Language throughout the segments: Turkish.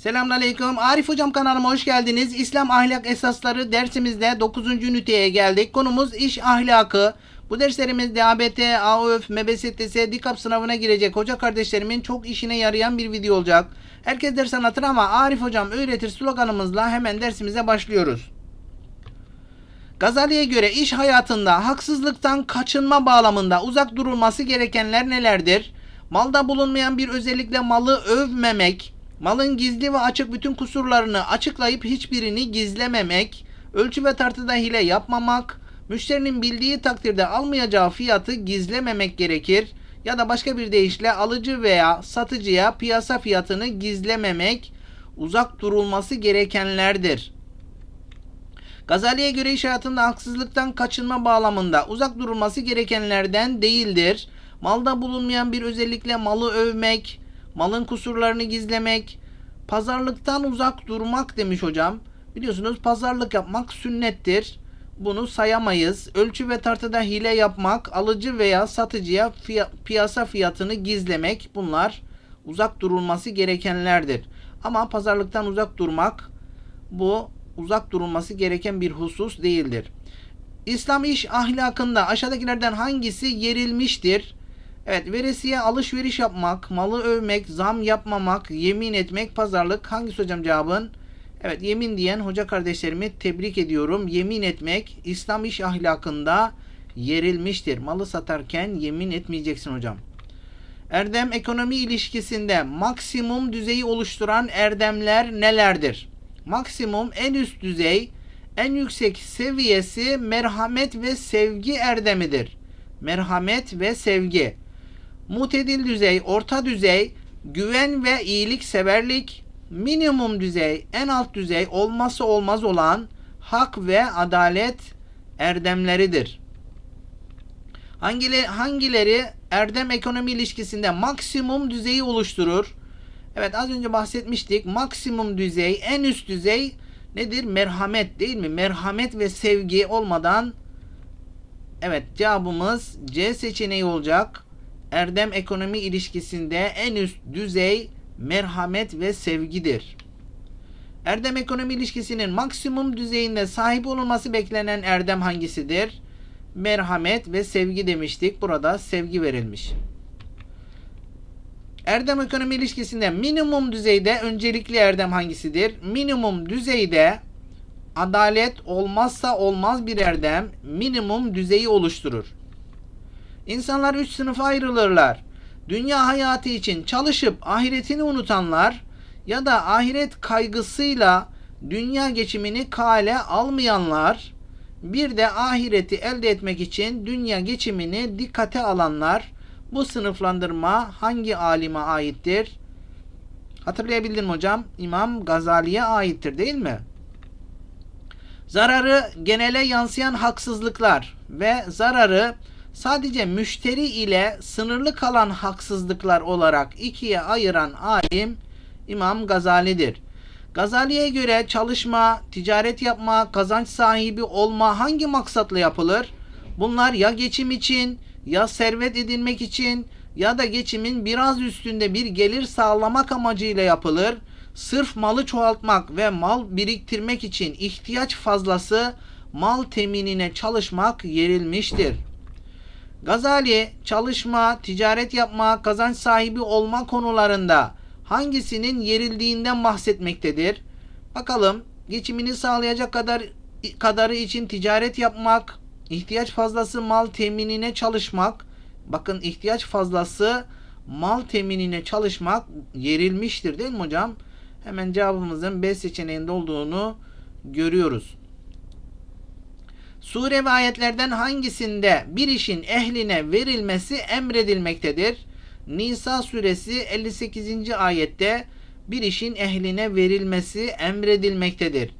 Selamünaleyküm. Arif Hocam kanalıma hoş geldiniz. İslam ahlak esasları dersimizde 9. üniteye geldik. Konumuz iş ahlakı. Bu derslerimizde ABT, AOF, MBSTS, DİKAP sınavına girecek hoca kardeşlerimin çok işine yarayan bir video olacak. Herkes ders anlatır ama Arif Hocam öğretir sloganımızla hemen dersimize başlıyoruz. Gazali'ye göre iş hayatında haksızlıktan kaçınma bağlamında uzak durulması gerekenler nelerdir? Malda bulunmayan bir özellikle malı övmemek, malın gizli ve açık bütün kusurlarını açıklayıp hiçbirini gizlememek, ölçü ve tartıda hile yapmamak, müşterinin bildiği takdirde almayacağı fiyatı gizlememek gerekir ya da başka bir deyişle alıcı veya satıcıya piyasa fiyatını gizlememek uzak durulması gerekenlerdir. Gazali'ye göre iş hayatında haksızlıktan kaçınma bağlamında uzak durulması gerekenlerden değildir. Malda bulunmayan bir özellikle malı övmek, malın kusurlarını gizlemek, pazarlıktan uzak durmak demiş hocam. Biliyorsunuz pazarlık yapmak sünnettir. Bunu sayamayız. Ölçü ve tartıda hile yapmak, alıcı veya satıcıya fiya- piyasa fiyatını gizlemek bunlar uzak durulması gerekenlerdir. Ama pazarlıktan uzak durmak bu uzak durulması gereken bir husus değildir. İslam iş ahlakında aşağıdakilerden hangisi yerilmiştir? Evet, veresiye alışveriş yapmak, malı övmek, zam yapmamak, yemin etmek, pazarlık. Hangisi hocam cevabın? Evet, yemin diyen hoca kardeşlerimi tebrik ediyorum. Yemin etmek İslam iş ahlakında yerilmiştir. Malı satarken yemin etmeyeceksin hocam. Erdem ekonomi ilişkisinde maksimum düzeyi oluşturan erdemler nelerdir? Maksimum en üst düzey, en yüksek seviyesi merhamet ve sevgi erdemidir. Merhamet ve sevgi. Mutedil düzey, orta düzey, güven ve iyilik severlik, minimum düzey, en alt düzey olması olmaz olan hak ve adalet erdemleridir. Hangileri, hangileri erdem ekonomi ilişkisinde maksimum düzeyi oluşturur? Evet az önce bahsetmiştik. Maksimum düzey, en üst düzey nedir? Merhamet değil mi? Merhamet ve sevgi olmadan evet cevabımız C seçeneği olacak. Erdem ekonomi ilişkisinde en üst düzey merhamet ve sevgidir. Erdem ekonomi ilişkisinin maksimum düzeyinde sahip olunması beklenen erdem hangisidir? Merhamet ve sevgi demiştik. Burada sevgi verilmiş. Erdem ekonomi ilişkisinde minimum düzeyde öncelikli erdem hangisidir? Minimum düzeyde adalet olmazsa olmaz bir erdem minimum düzeyi oluşturur. İnsanlar üç sınıfa ayrılırlar. Dünya hayatı için çalışıp ahiretini unutanlar ya da ahiret kaygısıyla dünya geçimini kale almayanlar, bir de ahireti elde etmek için dünya geçimini dikkate alanlar. Bu sınıflandırma hangi alime aittir? Hatırlayabildim hocam. İmam Gazali'ye aittir değil mi? Zararı genele yansıyan haksızlıklar ve zararı sadece müşteri ile sınırlı kalan haksızlıklar olarak ikiye ayıran alim İmam Gazali'dir. Gazali'ye göre çalışma, ticaret yapma, kazanç sahibi olma hangi maksatla yapılır? Bunlar ya geçim için, ya servet edinmek için ya da geçimin biraz üstünde bir gelir sağlamak amacıyla yapılır. Sırf malı çoğaltmak ve mal biriktirmek için ihtiyaç fazlası mal teminine çalışmak yerilmiştir. Gazali çalışma, ticaret yapma, kazanç sahibi olma konularında hangisinin yerildiğinden bahsetmektedir? Bakalım geçimini sağlayacak kadar kadarı için ticaret yapmak, ihtiyaç fazlası mal teminine çalışmak. Bakın ihtiyaç fazlası mal teminine çalışmak yerilmiştir değil mi hocam? Hemen cevabımızın B seçeneğinde olduğunu görüyoruz. Sure ve ayetlerden hangisinde bir işin ehline verilmesi emredilmektedir? Nisa suresi 58. ayette bir işin ehline verilmesi emredilmektedir.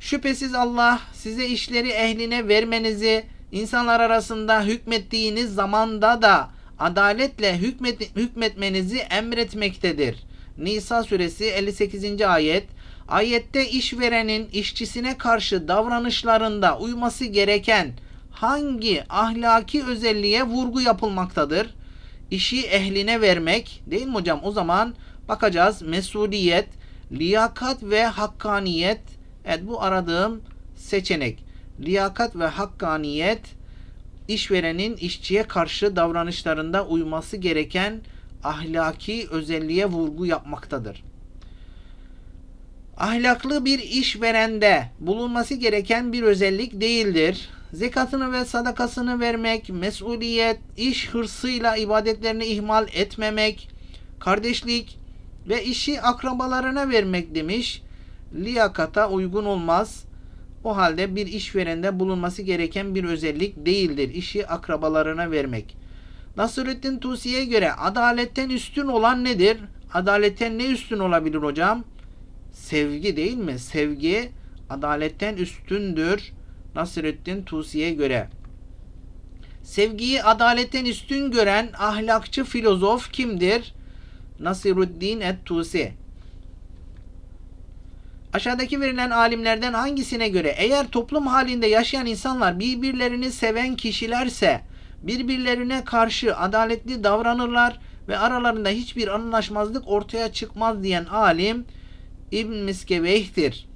Şüphesiz Allah size işleri ehline vermenizi insanlar arasında hükmettiğiniz zamanda da adaletle hükmet, hükmetmenizi emretmektedir. Nisa suresi 58. ayet Ayette işverenin işçisine karşı davranışlarında uyması gereken hangi ahlaki özelliğe vurgu yapılmaktadır? İşi ehline vermek değil mi hocam? O zaman Bakacağız. Mesuliyet, liyakat ve hakkaniyet. Evet bu aradığım seçenek. Liyakat ve hakkaniyet işverenin işçiye karşı davranışlarında uyması gereken ahlaki özelliğe vurgu yapmaktadır. Ahlaklı bir işverende bulunması gereken bir özellik değildir. Zekatını ve sadakasını vermek, mesuliyet, iş hırsıyla ibadetlerini ihmal etmemek, kardeşlik ve işi akrabalarına vermek demiş. Liyakata uygun olmaz. O halde bir işverende bulunması gereken bir özellik değildir. İşi akrabalarına vermek. Nasrettin Tusi'ye göre adaletten üstün olan nedir? Adaletten ne üstün olabilir hocam? Sevgi değil mi? Sevgi adaletten üstündür. Nasrettin Tusi'ye göre. Sevgiyi adaletten üstün gören ahlakçı filozof kimdir? Nasiruddin et-Tusi. Aşağıdaki verilen alimlerden hangisine göre eğer toplum halinde yaşayan insanlar birbirlerini seven kişilerse birbirlerine karşı adaletli davranırlar ve aralarında hiçbir anlaşmazlık ortaya çıkmaz diyen alim İbn Miskeveyh'tir.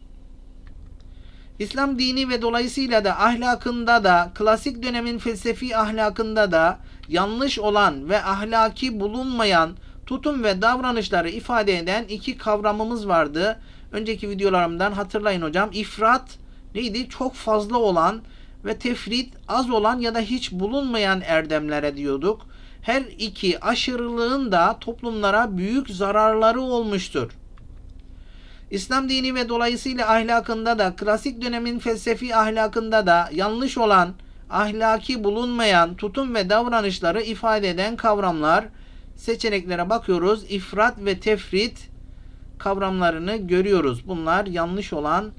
İslam dini ve dolayısıyla da ahlakında da klasik dönemin felsefi ahlakında da yanlış olan ve ahlaki bulunmayan tutum ve davranışları ifade eden iki kavramımız vardı. Önceki videolarımdan hatırlayın hocam. İfrat neydi? Çok fazla olan ve tefrit az olan ya da hiç bulunmayan erdemlere diyorduk. Her iki aşırılığın da toplumlara büyük zararları olmuştur. İslam dini ve dolayısıyla ahlakında da klasik dönemin felsefi ahlakında da yanlış olan, ahlaki bulunmayan tutum ve davranışları ifade eden kavramlar seçeneklere bakıyoruz. İfrat ve tefrit kavramlarını görüyoruz. Bunlar yanlış olan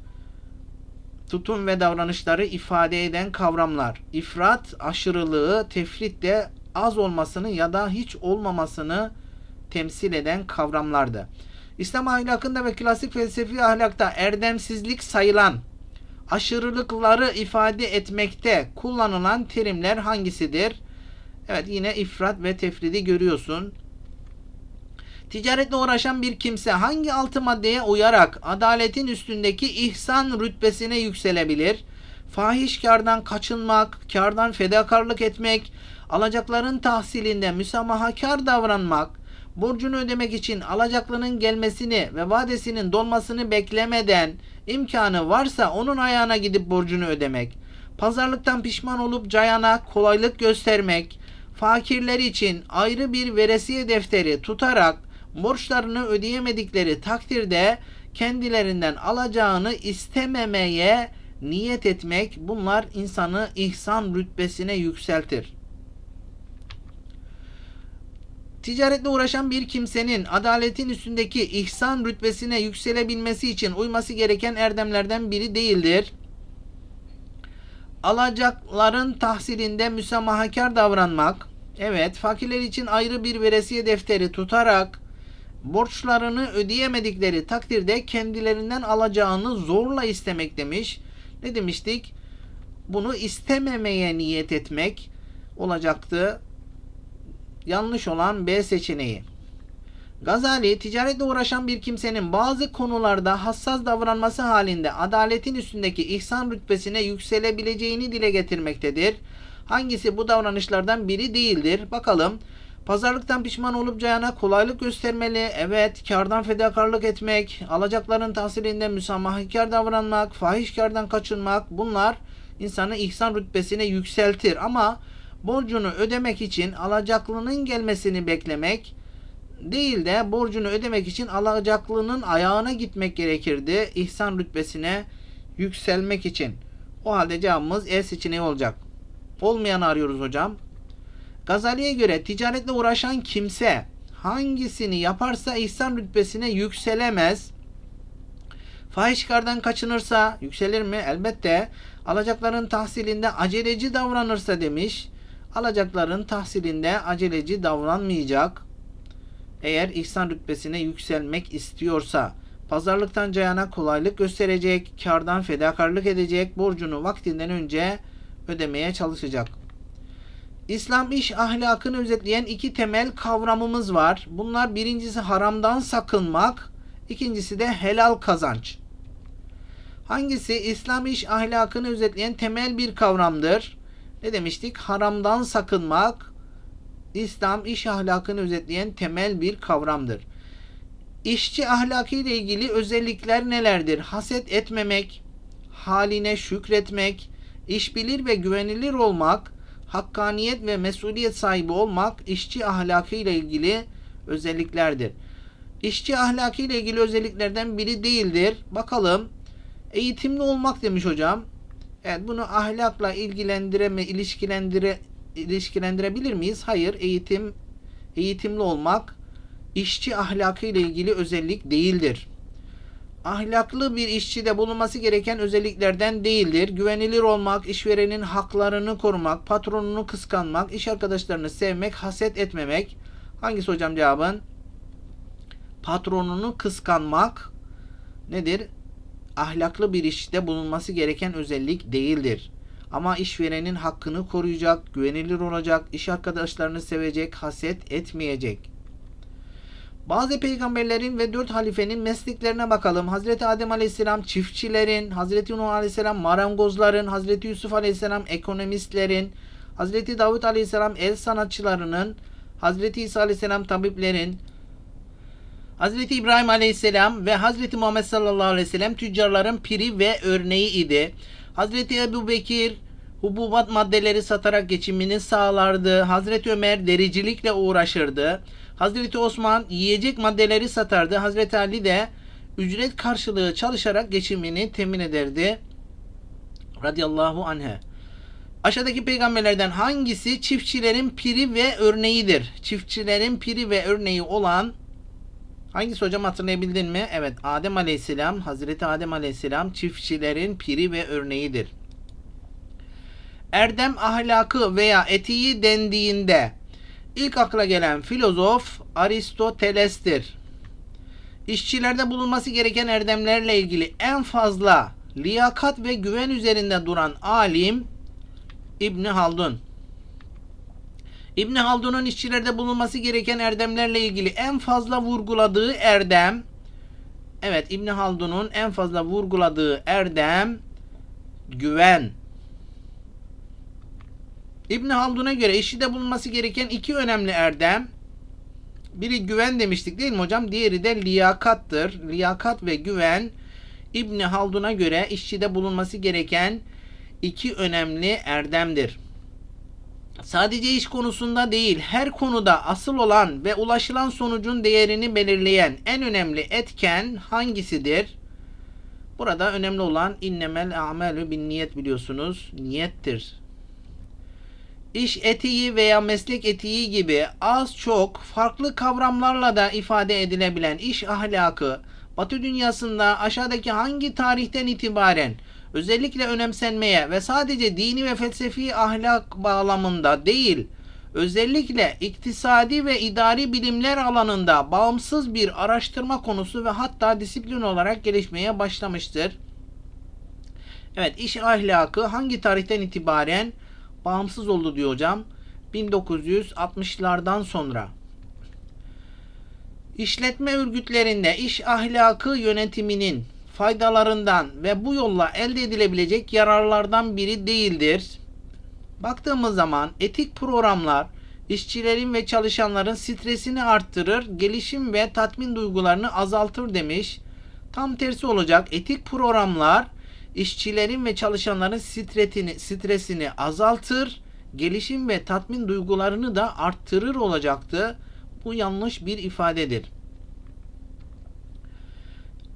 tutum ve davranışları ifade eden kavramlar. İfrat aşırılığı, tefrit de az olmasını ya da hiç olmamasını temsil eden kavramlardı. İslam ahlakında ve klasik felsefi ahlakta erdemsizlik sayılan aşırılıkları ifade etmekte kullanılan terimler hangisidir? Evet yine ifrat ve tefridi görüyorsun. Ticaretle uğraşan bir kimse hangi altı maddeye uyarak adaletin üstündeki ihsan rütbesine yükselebilir? Fahiş kardan kaçınmak, kardan fedakarlık etmek, alacakların tahsilinde müsamahakar davranmak, borcunu ödemek için alacaklının gelmesini ve vadesinin dolmasını beklemeden imkanı varsa onun ayağına gidip borcunu ödemek, pazarlıktan pişman olup cayana kolaylık göstermek, fakirler için ayrı bir veresiye defteri tutarak borçlarını ödeyemedikleri takdirde kendilerinden alacağını istememeye niyet etmek bunlar insanı ihsan rütbesine yükseltir. Ticaretle uğraşan bir kimsenin adaletin üstündeki ihsan rütbesine yükselebilmesi için uyması gereken erdemlerden biri değildir. Alacakların tahsilinde müsamahakar davranmak, evet fakirler için ayrı bir veresiye defteri tutarak borçlarını ödeyemedikleri takdirde kendilerinden alacağını zorla istemek demiş. Ne demiştik? Bunu istememeye niyet etmek olacaktı. Yanlış olan B seçeneği. Gazali, ticaretle uğraşan bir kimsenin bazı konularda hassas davranması halinde adaletin üstündeki ihsan rütbesine yükselebileceğini dile getirmektedir. Hangisi bu davranışlardan biri değildir? Bakalım. Pazarlıktan pişman olup cayana kolaylık göstermeli. Evet, kardan fedakarlık etmek, alacakların tahsilinde müsamahakar davranmak, fahişkardan kaçınmak bunlar insanı ihsan rütbesine yükseltir. Ama borcunu ödemek için alacaklının gelmesini beklemek değil de borcunu ödemek için alacaklının ayağına gitmek gerekirdi. İhsan rütbesine yükselmek için. O halde cevabımız E seçeneği olacak. Olmayanı arıyoruz hocam. Gazali'ye göre ticaretle uğraşan kimse hangisini yaparsa ihsan rütbesine yükselemez. Fahişkardan kaçınırsa yükselir mi? Elbette. Alacakların tahsilinde aceleci davranırsa demiş. Alacakların tahsilinde aceleci davranmayacak. Eğer ihsan rütbesine yükselmek istiyorsa pazarlıktan cayana kolaylık gösterecek, kardan fedakarlık edecek, borcunu vaktinden önce ödemeye çalışacak. İslam iş ahlakını özetleyen iki temel kavramımız var. Bunlar birincisi haramdan sakınmak, ikincisi de helal kazanç. Hangisi İslam iş ahlakını özetleyen temel bir kavramdır? Ne demiştik? Haramdan sakınmak İslam iş ahlakını özetleyen temel bir kavramdır. İşçi ahlakı ile ilgili özellikler nelerdir? Haset etmemek, haline şükretmek, işbilir ve güvenilir olmak, hakkaniyet ve mesuliyet sahibi olmak işçi ahlakı ile ilgili özelliklerdir. İşçi ahlakı ile ilgili özelliklerden biri değildir. Bakalım eğitimli olmak demiş hocam. Evet bunu ahlakla ilgilendireme ilişkilendire ilişkilendirebilir miyiz? Hayır. Eğitim eğitimli olmak işçi ahlakı ile ilgili özellik değildir. Ahlaklı bir işçide bulunması gereken özelliklerden değildir. Güvenilir olmak, işverenin haklarını korumak, patronunu kıskanmak, iş arkadaşlarını sevmek, haset etmemek. Hangisi hocam cevabın? Patronunu kıskanmak nedir? Ahlaklı bir işte bulunması gereken özellik değildir. Ama işverenin hakkını koruyacak, güvenilir olacak, iş arkadaşlarını sevecek, haset etmeyecek. Bazı peygamberlerin ve dört halifenin mesleklerine bakalım. Hazreti Adem Aleyhisselam çiftçilerin, Hazreti Nuh Aleyhisselam marangozların, Hazreti Yusuf Aleyhisselam ekonomistlerin, Hazreti Davut Aleyhisselam el sanatçılarının, Hazreti İsa Aleyhisselam tabiplerin, Hazreti İbrahim Aleyhisselam ve Hazreti Muhammed sallallahu aleyhi ve sellem tüccarların piri ve örneği idi. Hazreti Ebu Bekir hububat maddeleri satarak geçimini sağlardı. Hazreti Ömer dericilikle uğraşırdı. Hazreti Osman yiyecek maddeleri satardı. Hazreti Ali de ücret karşılığı çalışarak geçimini temin ederdi. Radiyallahu anhe. Aşağıdaki peygamberlerden hangisi çiftçilerin piri ve örneğidir? Çiftçilerin piri ve örneği olan hangisi hocam hatırlayabildin mi? Evet Adem Aleyhisselam, Hazreti Adem Aleyhisselam çiftçilerin piri ve örneğidir. Erdem ahlakı veya etiği dendiğinde ilk akla gelen filozof Aristoteles'tir. İşçilerde bulunması gereken erdemlerle ilgili en fazla liyakat ve güven üzerinde duran alim İbni Haldun. İbni Haldun'un işçilerde bulunması gereken erdemlerle ilgili en fazla vurguladığı erdem Evet İbni Haldun'un en fazla vurguladığı erdem güven. İbn Haldun'a göre işçide bulunması gereken iki önemli erdem biri güven demiştik değil mi hocam? Diğeri de liyakattır. Liyakat ve güven İbn Haldun'a göre işçide bulunması gereken iki önemli erdemdir. Sadece iş konusunda değil, her konuda asıl olan ve ulaşılan sonucun değerini belirleyen en önemli etken hangisidir? Burada önemli olan innemel amelü bin niyet biliyorsunuz. Niyettir. İş etiği veya meslek etiği gibi az çok farklı kavramlarla da ifade edilebilen iş ahlakı Batı dünyasında aşağıdaki hangi tarihten itibaren özellikle önemsenmeye ve sadece dini ve felsefi ahlak bağlamında değil, özellikle iktisadi ve idari bilimler alanında bağımsız bir araştırma konusu ve hatta disiplin olarak gelişmeye başlamıştır. Evet, iş ahlakı hangi tarihten itibaren bağımsız oldu diyor hocam. 1960'lardan sonra. İşletme örgütlerinde iş ahlakı yönetiminin faydalarından ve bu yolla elde edilebilecek yararlardan biri değildir. Baktığımız zaman etik programlar işçilerin ve çalışanların stresini arttırır, gelişim ve tatmin duygularını azaltır demiş. Tam tersi olacak. Etik programlar işçilerin ve çalışanların stresini, stresini azaltır, gelişim ve tatmin duygularını da arttırır olacaktı. Bu yanlış bir ifadedir.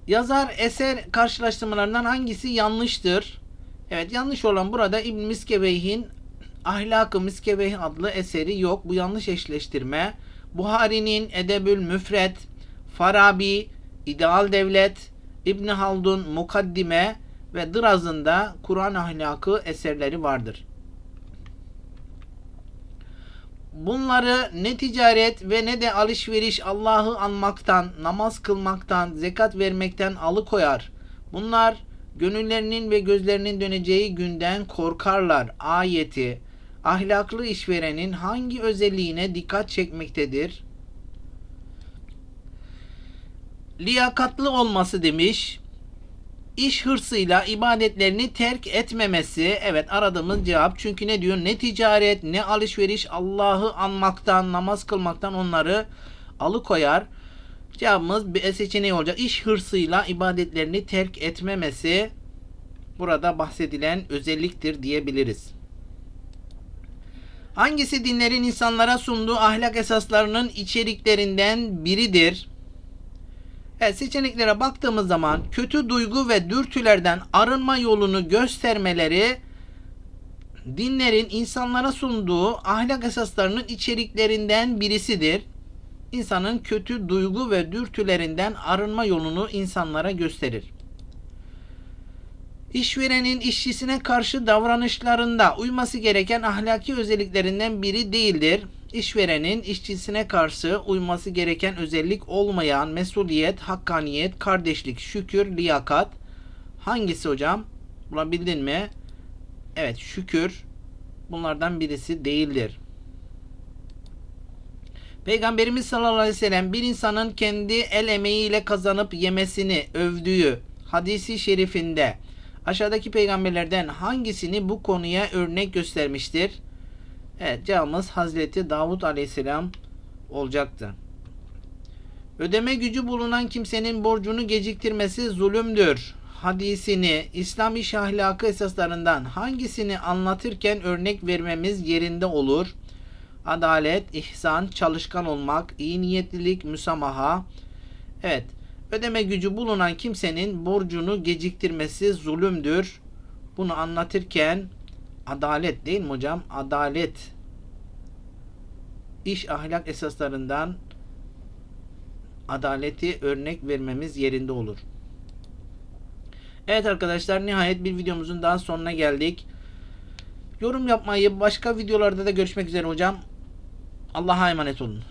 Yazar eser karşılaştırmalarından hangisi yanlıştır? Evet yanlış olan burada İbn Miskeveyh'in Ahlak-ı Miskeveyh adlı eseri yok. Bu yanlış eşleştirme. Buhari'nin Edebül Müfret, Farabi, İdeal Devlet, İbn Haldun Mukaddime ve Dıraz'ın da Kur'an ahlakı eserleri vardır. Bunları ne ticaret ve ne de alışveriş Allah'ı anmaktan, namaz kılmaktan, zekat vermekten alıkoyar. Bunlar gönüllerinin ve gözlerinin döneceği günden korkarlar. Ayeti ahlaklı işverenin hangi özelliğine dikkat çekmektedir? Liyakatlı olması demiş. İş hırsıyla ibadetlerini terk etmemesi. Evet aradığımız cevap. Çünkü ne diyor? Ne ticaret, ne alışveriş Allah'ı anmaktan, namaz kılmaktan onları alıkoyar. Cevabımız bir seçeneği olacak. İş hırsıyla ibadetlerini terk etmemesi burada bahsedilen özelliktir diyebiliriz. Hangisi dinlerin insanlara sunduğu ahlak esaslarının içeriklerinden biridir? Evet seçeneklere baktığımız zaman kötü duygu ve dürtülerden arınma yolunu göstermeleri dinlerin insanlara sunduğu ahlak esaslarının içeriklerinden birisidir. İnsanın kötü duygu ve dürtülerinden arınma yolunu insanlara gösterir. İşverenin işçisine karşı davranışlarında uyması gereken ahlaki özelliklerinden biri değildir. İşverenin işçisine karşı uyması gereken özellik olmayan mesuliyet, hakkaniyet, kardeşlik, şükür, liyakat. Hangisi hocam? Bulabildin mi? Evet şükür bunlardan birisi değildir. Peygamberimiz sallallahu aleyhi ve sellem bir insanın kendi el emeğiyle kazanıp yemesini övdüğü hadisi şerifinde aşağıdaki peygamberlerden hangisini bu konuya örnek göstermiştir? Evet cevabımız Hazreti Davut Aleyhisselam olacaktı. Ödeme gücü bulunan kimsenin borcunu geciktirmesi zulümdür. Hadisini İslam iş ahlakı esaslarından hangisini anlatırken örnek vermemiz yerinde olur? Adalet, ihsan, çalışkan olmak, iyi niyetlilik, müsamaha. Evet, ödeme gücü bulunan kimsenin borcunu geciktirmesi zulümdür. Bunu anlatırken adalet değil mi hocam? Adalet iş ahlak esaslarından adaleti örnek vermemiz yerinde olur. Evet arkadaşlar nihayet bir videomuzun daha sonuna geldik. Yorum yapmayı başka videolarda da görüşmek üzere hocam. Allah'a emanet olun.